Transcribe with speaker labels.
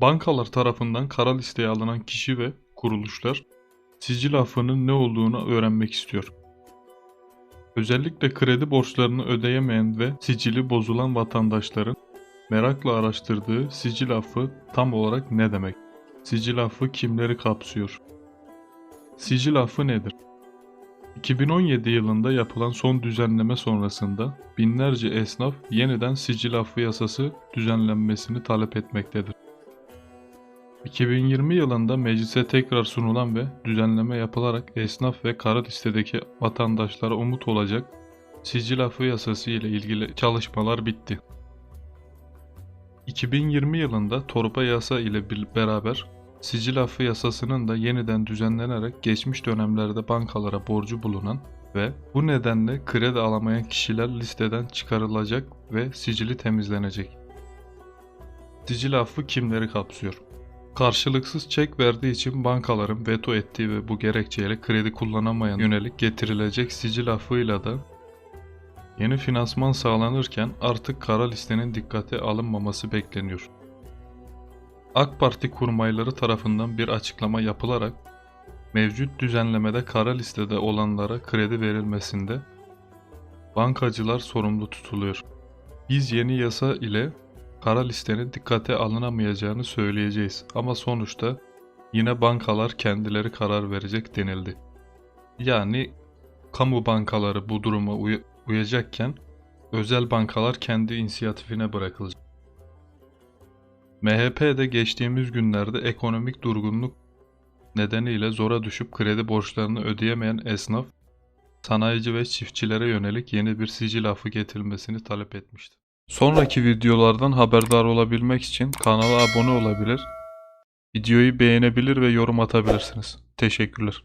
Speaker 1: Bankalar tarafından kara listeye alınan kişi ve kuruluşlar sicil affının ne olduğunu öğrenmek istiyor. Özellikle kredi borçlarını ödeyemeyen ve sicili bozulan vatandaşların merakla araştırdığı sicil affı tam olarak ne demek? Sicil affı kimleri kapsıyor? Sicil affı nedir? 2017 yılında yapılan son düzenleme sonrasında binlerce esnaf yeniden sicil affı yasası düzenlenmesini talep etmektedir. 2020 yılında meclise tekrar sunulan ve düzenleme yapılarak esnaf ve kara listedeki vatandaşlara umut olacak sicil affı yasası ile ilgili çalışmalar bitti. 2020 yılında torba yasa ile beraber sicil affı yasasının da yeniden düzenlenerek geçmiş dönemlerde bankalara borcu bulunan ve bu nedenle kredi alamayan kişiler listeden çıkarılacak ve sicili temizlenecek. Sicil affı kimleri kapsıyor? Karşılıksız çek verdiği için bankaların veto ettiği ve bu gerekçeyle kredi kullanamayan yönelik getirilecek sicil affıyla da yeni finansman sağlanırken artık kara listenin dikkate alınmaması bekleniyor. AK Parti kurmayları tarafından bir açıklama yapılarak mevcut düzenlemede kara listede olanlara kredi verilmesinde bankacılar sorumlu tutuluyor. Biz yeni yasa ile kara listenin dikkate alınamayacağını söyleyeceğiz ama sonuçta yine bankalar kendileri karar verecek denildi. Yani kamu bankaları bu duruma uy- uyacakken özel bankalar kendi inisiyatifine bırakılacak. MHP de geçtiğimiz günlerde ekonomik durgunluk nedeniyle zora düşüp kredi borçlarını ödeyemeyen esnaf, sanayici ve çiftçilere yönelik yeni bir sicil affı getirilmesini talep etmişti. Sonraki videolardan haberdar olabilmek için kanala abone olabilir, videoyu beğenebilir ve yorum atabilirsiniz. Teşekkürler.